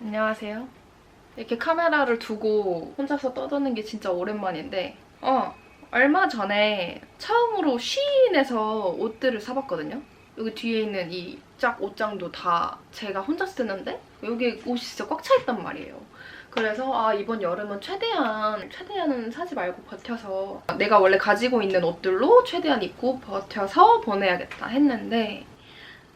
안녕하세요. 이렇게 카메라를 두고 혼자서 떠드는 게 진짜 오랜만인데 어 얼마 전에 처음으로 쉬인에서 옷들을 사봤거든요. 여기 뒤에 있는 이 짝 옷장도 다 제가 혼자 쓰는데 여기 옷이 진짜 꽉 차 있단 말이에요. 그래서 아 이번 여름은 최대한 최대한은 사지 말고 버텨서 내가 원래 가지고 있는 옷들로 최대한 입고 버텨서 보내야겠다 했는데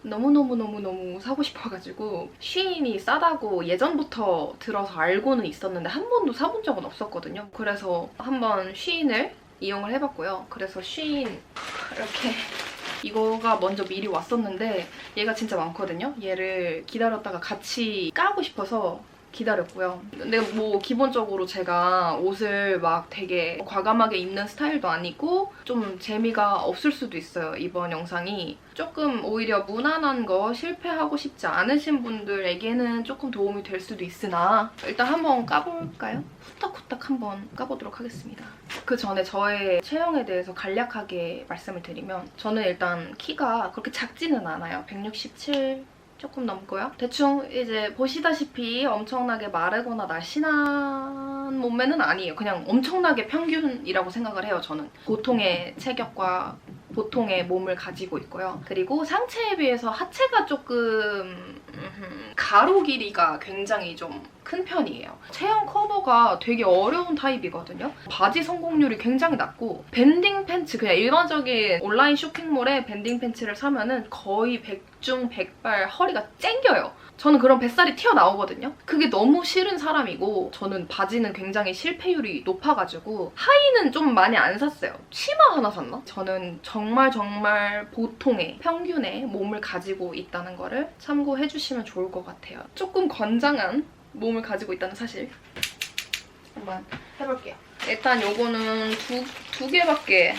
너무너무너무너무 사고 싶어가지고 쉬인이 싸다고 예전부터 들어서 알고는 있었는데 한 번도 사본 적은 없었거든요. 그래서 한번 쉬인을 이용을 해봤고요. 그래서 쉬인 이렇게 이거가 먼저 미리 왔었는데 얘가 진짜 많거든요. 얘를 기다렸다가 같이 까고 싶어서 기다렸고요. 근데 뭐 기본적으로 제가 옷을 막 되게 과감하게 입는 스타일도 아니고 좀 재미가 없을 수도 있어요. 이번 영상이 조금 오히려 무난한 거 실패하고 싶지 않으신 분들에게는 조금 도움이 될 수도 있으나 일단 한번 까볼까요? 후딱후딱 한번 까보도록 하겠습니다. 그 전에 저의 체형에 대해서 간략하게 말씀을 드리면 저는 일단 키가 그렇게 작지는 않아요. 167 조금 넘고요. 대충 이제 보시다시피 엄청나게 마르거나 날씬한 몸매는 아니에요. 그냥 엄청나게 평균이라고 생각을 해요, 저는. 보통의 체격과 보통의 몸을 가지고 있고요. 그리고 상체에 비해서 하체가 조금 음흠, 가로 길이가 굉장히 좀 큰 편이에요. 체형 커버가 되게 어려운 타입이거든요. 바지 성공률이 굉장히 낮고 밴딩 팬츠 그냥 일반적인 온라인 쇼핑몰에 밴딩 팬츠를 사면은 거의 100중 100발 허리가 쨍겨요. 저는 그런 뱃살이 튀어나오거든요. 그게 너무 싫은 사람이고 저는 바지는 굉장히 실패율이 높아가지고 하의는 좀 많이 안 샀어요. 치마 하나 샀나? 저는 정말 정말 보통의 평균의 몸을 가지고 있다는 거를 참고해주시면 좋을 것 같아요. 조금 건장한 몸을 가지고 있다는 사실 한번 해볼게요. 일단 요거는 두, 두 개밖에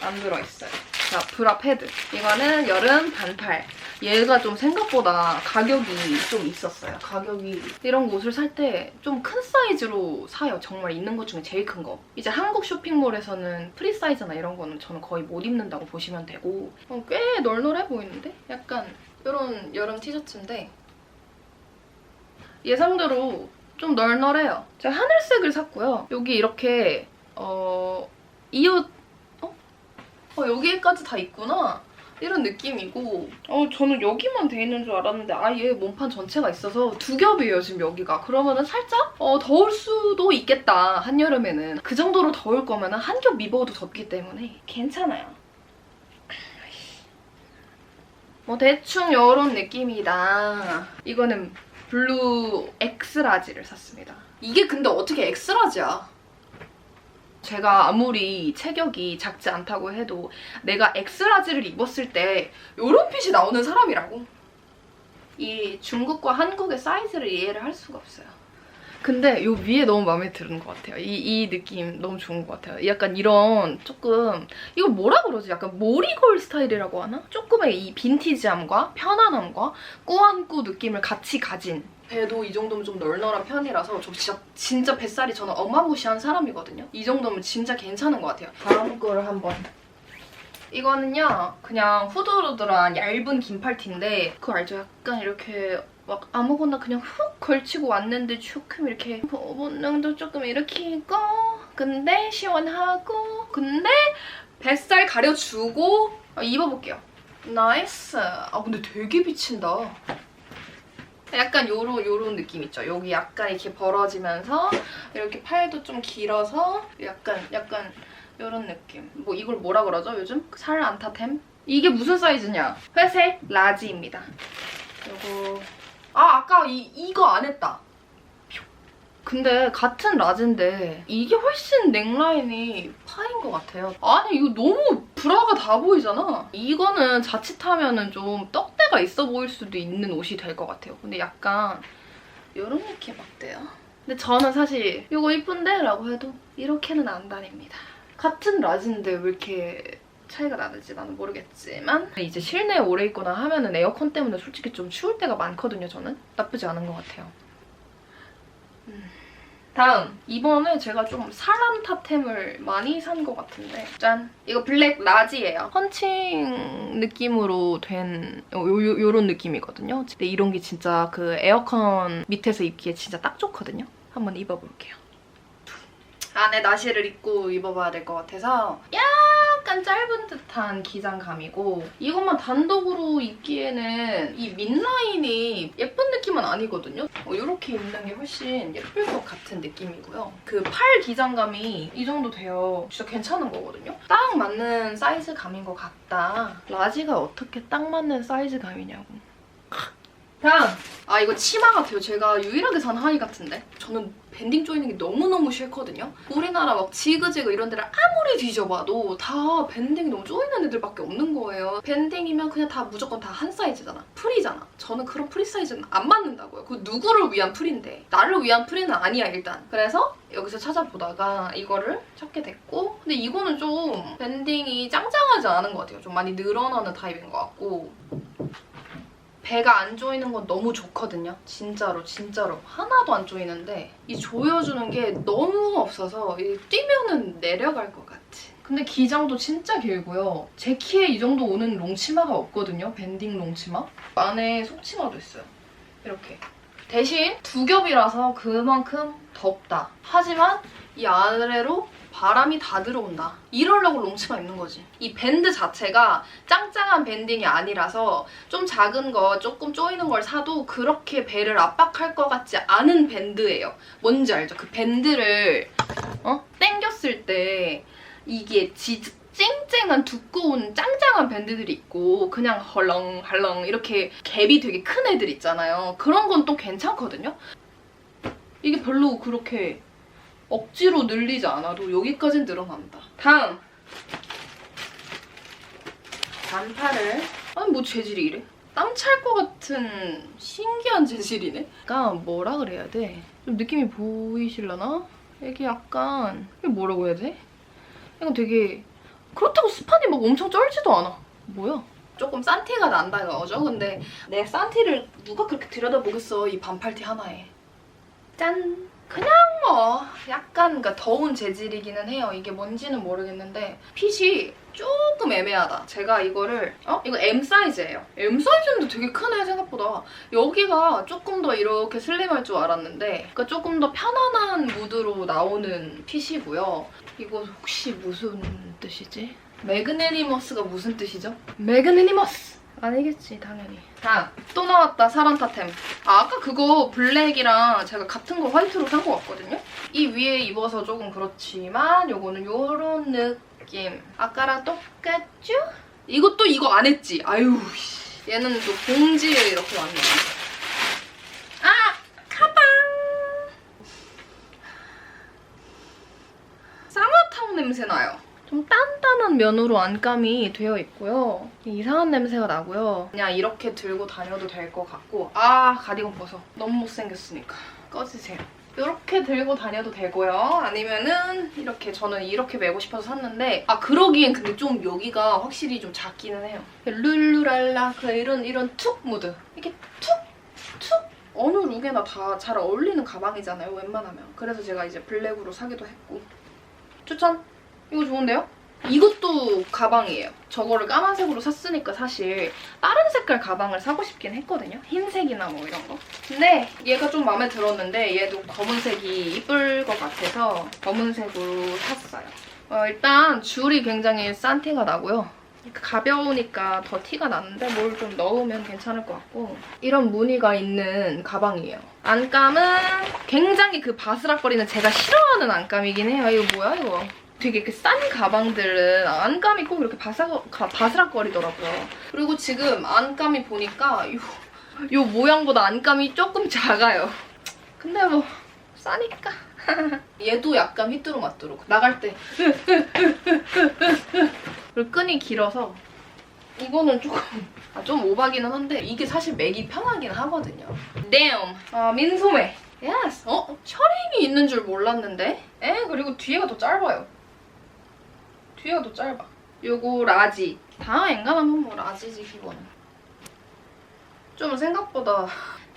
안 들어있어요. 자, 브라 패드. 이거는 여름 반팔. 얘가 좀 생각보다 가격이 좀 있었어요. 가격이 이런 거 옷을 살 때 좀 큰 사이즈로 사요. 정말 있는 것 중에 제일 큰 거. 이제 한국 쇼핑몰에서는 프리 사이즈나 이런 거는 저는 거의 못 입는다고 보시면 되고 어, 꽤 널널해 보이는데? 약간 이런 여름 티셔츠인데 예상대로 좀 널널해요. 제가 하늘색을 샀고요. 여기 이렇게 어... 이 옷... 어? 어 여기까지 다 있구나. 이런 느낌이고 어 저는 여기만 돼 있는 줄 알았는데 아예 몸판 전체가 있어서 두 겹이에요 지금 여기가 그러면은 살짝 어 더울 수도 있겠다 한여름에는 그 정도로 더울 거면은 한겹 입어도 덥기 때문에 괜찮아요 뭐 대충 요런 느낌이다 이거는 블루 엑스라지를 샀습니다 이게 근데 어떻게 엑스라지야? 제가 아무리 체격이 작지 않다고 해도 내가 엑스라지를 입었을 때 이런 핏이 나오는 사람이라고. 이 중국과 한국의 사이즈를 이해를 할 수가 없어요. 근데 요 위에 너무 마음에 드는 것 같아요. 이, 이 느낌 너무 좋은 것 같아요. 약간 이런 조금 이거 뭐라 그러지? 약간 모리걸 스타일이라고 하나? 조금의 이 빈티지함과 편안함과 꾸안꾸 느낌을 같이 가진 배도 이 정도면 좀 널널한 편이라서 저 진짜 진짜 뱃살이 저는 어마무시한 사람이거든요. 이 정도면 진짜 괜찮은 것 같아요. 다음 거를 한번 이거는요 그냥 후드루드한 얇은 긴팔 티인데 그거 알죠? 약간 이렇게 막 아무거나 그냥 훅 걸치고 왔는데 조금 이렇게 본능도 조금 있고 근데 시원하고 근데 뱃살 가려주고 아, 입어볼게요. 나이스. 아 근데 되게 비친다. 약간 요런 요런 느낌 있죠. 여기 약간 이렇게 벌어지면서 이렇게 팔도 좀 길어서 약간 약간 요런 느낌. 뭐 이걸 뭐라 그러죠? 요즘 살 안타템? 이게 무슨 사이즈냐? 회색 라지입니다. 요거 아 아까 이 이거 안 했다. 퓨. 근데 같은 라지인데 이게 훨씬 넥라인이 파인 것 같아요. 아니 이거 너무 브라가 다 보이잖아. 이거는 자칫하면은 좀 떡대가 있어 보일 수도 있는 옷이 될 것 같아요. 근데 약간 이런 느낌 어때요? 근데 저는 사실 이거 이쁜데? 라고 해도 이렇게는 안 다닙니다. 같은 라지인데 왜 이렇게 차이가 나는지 나는 모르겠지만 이제 실내에 오래 있거나 하면은 에어컨 때문에 솔직히 좀 추울 때가 많거든요 저는. 나쁘지 않은 것 같아요. 음. 다음 이번에 제가 좀 사람 탑템을 많이 산 것 같은데. 짠. 이거 블랙 라지예요. 펀칭 느낌으로 된 요, 요, 요런 느낌이거든요. 근데 이런 게 진짜 그 에어컨 밑에서 입기에 진짜 딱 좋거든요. 한번 입어볼게요. 안에 나시를 입고 입어봐야 될 것 같아서 약간 짧은 듯한 기장감이고 이것만 단독으로 입기에는 이 밑라인이 예쁜 느낌은 아니거든요. 이렇게 입는 게 훨씬 예쁠 것 같은 느낌이고요. 그 팔 기장감이 이 정도 돼요. 진짜 괜찮은 거거든요. 딱 맞는 사이즈감인 것 같다. 라지가 어떻게 딱 맞는 사이즈감이냐고. 다음! 아 이거 치마 같아요. 제가 유일하게 산 하의 같은데. 저는 밴딩 조이는 게 너무너무 싫거든요. 우리나라 막 지그재그 이런 데를 아무리 뒤져봐도 다 밴딩이 너무 조이는 애들밖에 없는 거예요. 밴딩이면 그냥 다 무조건 다 한 사이즈잖아. 프리잖아. 저는 그런 프리 사이즈는 안 맞는다고요. 그 누구를 위한 프리인데. 나를 위한 프리는 아니야 일단. 그래서 여기서 찾아보다가 이거를 찾게 됐고 근데 이거는 좀 밴딩이 짱짱하지 않은 것 같아요. 좀 많이 늘어나는 타입인 것 같고 배가 안 조이는 건 너무 좋거든요. 진짜로 진짜로 하나도 안 조이는데 이 조여주는 게 너무 없어서 이 뛰면은 내려갈 것 같아. 근데 기장도 진짜 길고요. 제 키에 이 정도 오는 롱치마가 없거든요. 밴딩 롱치마. 안에 속치마도 있어요. 이렇게. 대신 두 겹이라서 그만큼 덥다. 하지만 이 아래로 바람이 다 들어온다. 이러려고 롱치마 입는 거지. 이 밴드 자체가 짱짱한 밴딩이 아니라서 좀 작은 거 조금 조이는 걸 사도 그렇게 배를 압박할 것 같지 않은 밴드예요. 뭔지 알죠? 그 밴드를 어? 당겼을 때 이게 진짜 쨍쨍한 두꺼운 짱짱한 밴드들이 있고 그냥 헐렁헐렁 이렇게 갭이 되게 큰 애들 있잖아요. 그런 건 또 괜찮거든요. 이게 별로 그렇게 억지로 늘리지 않아도 여기까진 늘어난다. 다음 반팔을 아니 뭐 재질이 이래? 땀 찰 것 같은 신기한 재질이네. 약간 뭐라 그래야 돼? 좀 느낌이 보이실라나? 이게 약간 이게 뭐라고 해야 돼? 약간 되게 그렇다고 스판이 막 엄청 쩔지도 않아. 뭐야? 조금 산티가 난다 이거죠? 근데 내 산티를 누가 그렇게 들여다보겠어 이 반팔티 하나에. 짠! 그냥 뭐 약간 그러니까 더운 재질이기는 해요. 이게 뭔지는 모르겠는데 핏이 조금 애매하다. 제가 이거를 어? 이거 M 사이즈예요. M 사이즈인데 되게 크네 생각보다. 여기가 조금 더 이렇게 슬림할 줄 알았는데 그러니까 조금 더 편안한 무드로 나오는 핏이고요. 이거 혹시 무슨 뜻이지? 매그네니머스가 무슨 뜻이죠? 매그네니머스! 아니겠지 당연히. 다음 또 나왔다 사란타템. 아, 아까 그거 블랙이랑 제가 같은 거 화이트로 산거 같거든요? 이 위에 입어서 조금 그렇지만 요거는 요런 느낌. 아까랑 똑같죠? 이것도 이거 안 했지? 아유 씨. 얘는 또 봉지에 이렇게 왔네. 아 가방 쌍화탕 냄새 나요 좀 단단한 면으로 안감이 되어 있고요. 이상한 냄새가 나고요. 그냥 이렇게 들고 다녀도 될 것 같고 아 가디건 벗어. 너무 못생겼으니까. 꺼지세요. 이렇게 들고 다녀도 되고요. 아니면은 이렇게 저는 이렇게 메고 싶어서 샀는데 아 그러기엔 근데 좀 여기가 확실히 좀 작기는 해요. 룰루랄라 그 이런 이런 툭 무드. 이렇게 툭 툭. 어느 룩에나 다 잘 어울리는 가방이잖아요. 웬만하면. 그래서 제가 이제 블랙으로 사기도 했고. 추천! 이거 좋은데요? 이것도 가방이에요. 저거를 까만색으로 샀으니까 사실 다른 색깔 가방을 사고 싶긴 했거든요. 흰색이나 뭐 이런 거. 근데 얘가 좀 마음에 들었는데 얘도 검은색이 이쁠 것 같아서 검은색으로 샀어요. 어, 일단 줄이 굉장히 싼 티가 나고요. 가벼우니까 더 티가 나는데 뭘 좀 넣으면 괜찮을 것 같고 이런 무늬가 있는 가방이에요. 안감은 굉장히 그 바스락거리는 제가 싫어하는 안감이긴 해요. 이거 뭐야 이거? 되게 이렇게 싼 가방들은 안감이 꼭 이렇게 바삭, 가- 바스락거리더라고요. 그리고 지금 안감이 보니까 요, 요 모양보다 안감이 조금 작아요. 근데 뭐 싸니까. 얘도 약간 휘뚜루 마뚜루. 나갈 때 끈이 길어서 이거는 조금 아, 좀 오바기는 한데 이게 사실 맥이 편하긴 하거든요. damn. 아, 민소매. yes. 어? 셔링이 있는 줄 몰랐는데? 에? 그리고 뒤에가 더 짧아요. 뒤에가 더 짧아. 요거 라지. 다 앵간하면 뭐 라지지 기본은. 좀 생각보다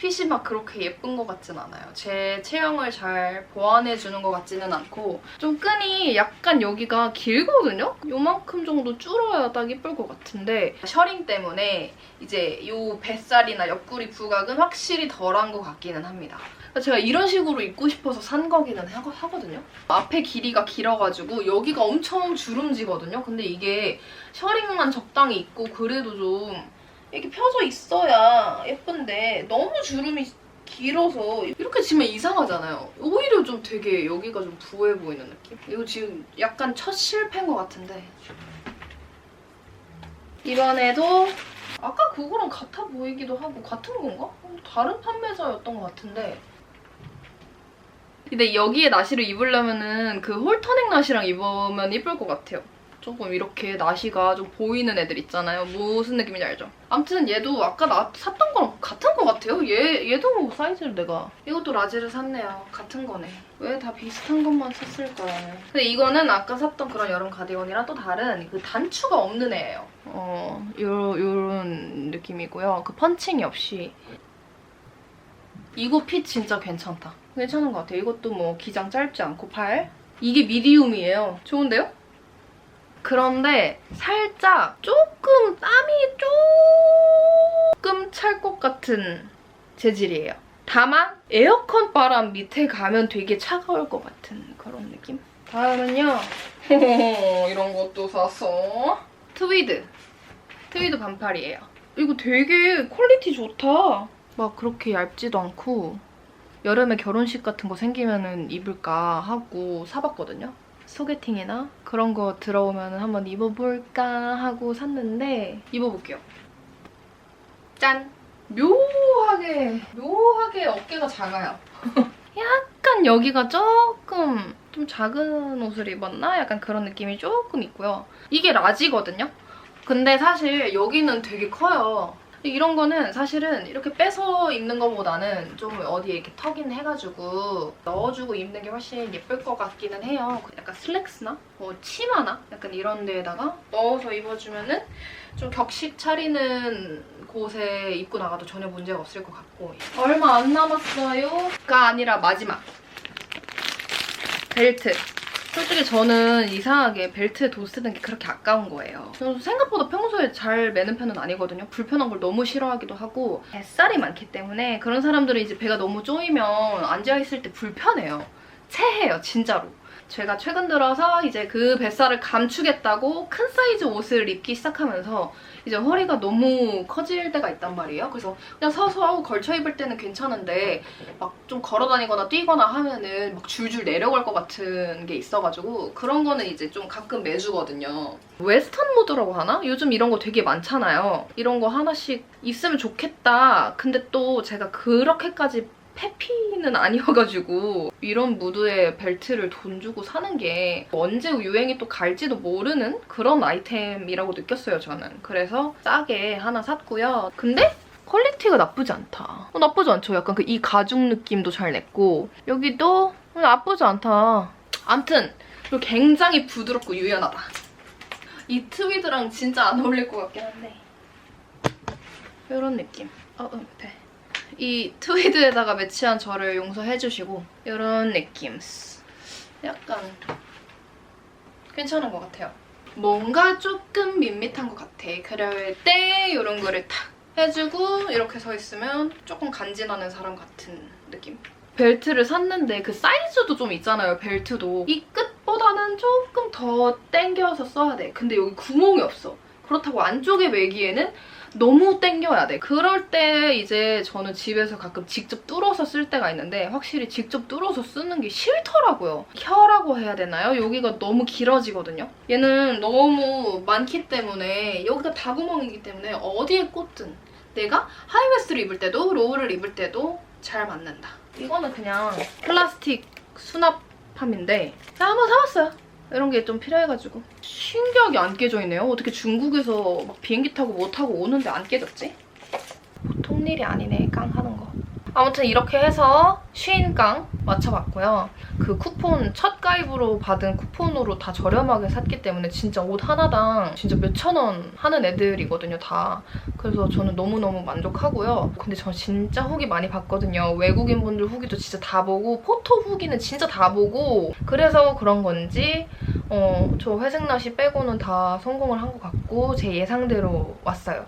핏이 막 그렇게 예쁜 것 같진 않아요. 제 체형을 잘 보완해주는 것 같지는 않고 좀 끈이 약간 여기가 길거든요? 요만큼 정도 줄어야 딱 예쁠 것 같은데 셔링 때문에 이제 요 뱃살이나 옆구리 부각은 확실히 덜한 것 같기는 합니다. 제가 이런 식으로 입고 싶어서 산 거기는 하- 하거든요. 앞에 길이가 길어가지고 여기가 엄청 주름지거든요. 근데 이게 셔링만 적당히 있고 그래도 좀 이렇게 펴져 있어야 예쁜데 너무 주름이 길어서 이렇게 지면 이상하잖아요. 오히려 좀 되게 여기가 좀 부해 보이는 느낌? 이거 지금 약간 첫 실패인 것 같은데 이번에도 아까 그거랑 같아 보이기도 하고 같은 건가? 어, 다른 판매자였던 것 같은데 근데 여기에 나시를 입으려면은 그 홀터넥 나시랑 입으면 예쁠 것 같아요. 조금 이렇게 나시가 좀 보이는 애들 있잖아요. 무슨 느낌인지 알죠? 아무튼 얘도 아까 나 샀던 거랑 같은 것 같아요. 얘, 얘도 뭐 사이즈를 내가. 이것도 라지를 샀네요. 같은 거네. 왜 다 비슷한 것만 샀을까요? 근데 이거는 아까 샀던 그런 여름 가디건이랑 또 다른 그 단추가 없는 애예요. 어, 요, 요런 느낌이고요. 그 펀칭이 없이. 이거 핏 진짜 괜찮다. 괜찮은 것 같아요. 이것도 뭐 기장 짧지 않고 팔. 이게 미디움이에요. 좋은데요? 그런데 살짝 조금 땀이 조금 찰 것 같은 재질이에요. 다만 에어컨 바람 밑에 가면 되게 차가울 것 같은 그런 느낌? 다음은요. 이런 것도 샀어. 트위드. 트위드 반팔이에요. 이거 되게 퀄리티 좋다. 막 그렇게 얇지도 않고 여름에 결혼식 같은 거 생기면은 입을까 하고 사봤거든요. 소개팅이나 그런 거 들어오면 한번 입어볼까 하고 샀는데 입어볼게요. 짠! 묘하게 묘하게 어깨가 작아요. 약간 여기가 조금 좀 작은 옷을 입었나? 약간 그런 느낌이 조금 있고요. 이게 라지거든요? 근데 사실 여기는 되게 커요. 이런 거는 사실은 이렇게 빼서 입는 것보다는 좀 어디에 이렇게 턱인 해가지고 넣어주고 입는 게 훨씬 예쁠 것 같기는 해요. 약간 슬랙스나? 뭐 치마나? 약간 이런 데에다가 넣어서 입어주면은 좀 격식 차리는 곳에 입고 나가도 전혀 문제가 없을 것 같고. 얼마 안 남았어요.가 아니라 마지막. 벨트. 솔직히 저는 이상하게 벨트에 돈 쓰는 게 그렇게 아까운 거예요. 저는 생각보다 평소에 잘 매는 편은 아니거든요. 불편한 걸 너무 싫어하기도 하고 뱃살이 많기 때문에 그런 사람들은 이제 배가 너무 쪼이면 앉아있을 때 불편해요. 체해요, 진짜로. 제가 최근 들어서 이제 그 뱃살을 감추겠다고 큰 사이즈 옷을 입기 시작하면서 이제 허리가 너무 커질 때가 있단 말이에요. 그래서 그냥 서서 걸쳐 입을 때는 괜찮은데 막 좀 걸어 다니거나 뛰거나 하면은 막 줄줄 내려갈 것 같은 게 있어가지고 그런 거는 이제 좀 가끔 매주거든요. 웨스턴 모드라고 하나? 요즘 이런 거 되게 많잖아요. 이런 거 하나씩 있으면 좋겠다. 근데 또 제가 그렇게까지 페피는 아니어가지고 이런 무드의 벨트를 돈 주고 사는 게 언제 유행이 또 갈지도 모르는 그런 아이템이라고 느꼈어요 저는. 그래서 싸게 하나 샀고요. 근데 퀄리티가 나쁘지 않다. 어, 나쁘지 않죠. 약간 그 이 가죽 느낌도 잘 냈고 여기도 어, 나쁘지 않다. 암튼 그리고 굉장히 부드럽고 유연하다. 이 트위드랑 진짜 안 어울릴 것 같긴 한데. 이런 느낌. 어, 어, 네. 이 트위드에다가 매치한 저를 용서해주시고 이런 느낌. 약간 괜찮은 것 같아요. 뭔가 조금 밋밋한 것 같아. 그럴 때 이런 거를 탁 해주고 이렇게 서 있으면 조금 간지나는 사람 같은 느낌. 벨트를 샀는데 그 사이즈도 좀 있잖아요 벨트도. 이 끝보다는 조금 더 당겨서 써야 돼. 근데 여기 구멍이 없어. 그렇다고 안쪽에 매기에는 너무 땡겨야 돼. 그럴 때 이제 저는 집에서 가끔 직접 뚫어서 쓸 때가 있는데 확실히 직접 뚫어서 쓰는 게 싫더라고요. 혀라고 해야 되나요? 여기가 너무 길어지거든요. 얘는 너무 많기 때문에 여기가 다구멍이기 때문에 어디에 꽂든 내가 하이웨스트를 입을 때도 로우를 입을 때도 잘 맞는다. 이거는 그냥 플라스틱 수납함인데 그냥 한번 사봤어요. 이런 게 좀 필요해가지고 신기하게 안 깨져 있네요. 어떻게 중국에서 막 비행기 타고 뭐 타고 오는데 안 깨졌지? 보통 일이 아니네 깡 하는 거. 아무튼 이렇게 해서 쉬인깡 맞춰봤고요. 그 쿠폰 첫 가입으로 받은 쿠폰으로 다 저렴하게 샀기 때문에 진짜 옷 하나당 진짜 몇천 원 하는 애들이거든요, 다. 그래서 저는 너무너무 만족하고요. 근데 저 진짜 후기 많이 봤거든요. 외국인분들 후기도 진짜 다 보고 포토 후기는 진짜 다 보고 그래서 그런 건지 어, 저 회색 나시 빼고는 다 성공을 한 것 같고 제 예상대로 왔어요.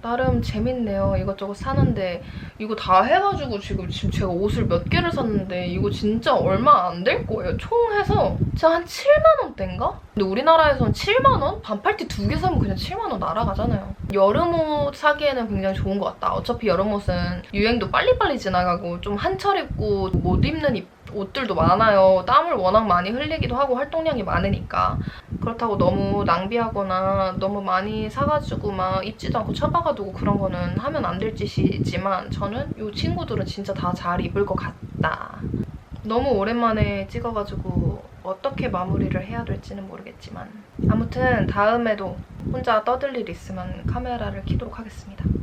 나름 재밌네요. 이것저것 사는데 이거 다 해가지고 지금 지금 제가 옷을 몇 개를 샀는데 이거 진짜 얼마 안 될 거예요. 총 해서 진짜 한 7만 원대인가? 근데 우리나라에선 7만 원? 반팔티 두 개 사면 그냥 7만 원 날아가잖아요. 여름 옷 사기에는 굉장히 좋은 것 같다. 어차피 여름 옷은 유행도 빨리빨리 지나가고 좀 한철 입고 못 입는 입- 옷들도 많아요. 땀을 워낙 많이 흘리기도 하고 활동량이 많으니까. 그렇다고 너무 낭비하거나 너무 많이 사가지고 막 입지도 않고 처박아두고 그런 거는 하면 안 될 짓이지만 저는 이 친구들은 진짜 다 잘 입을 것 같다. 너무 오랜만에 찍어가지고 어떻게 마무리를 해야 될지는 모르겠지만 아무튼 다음에도 혼자 떠들 일 있으면 카메라를 켜도록 하겠습니다.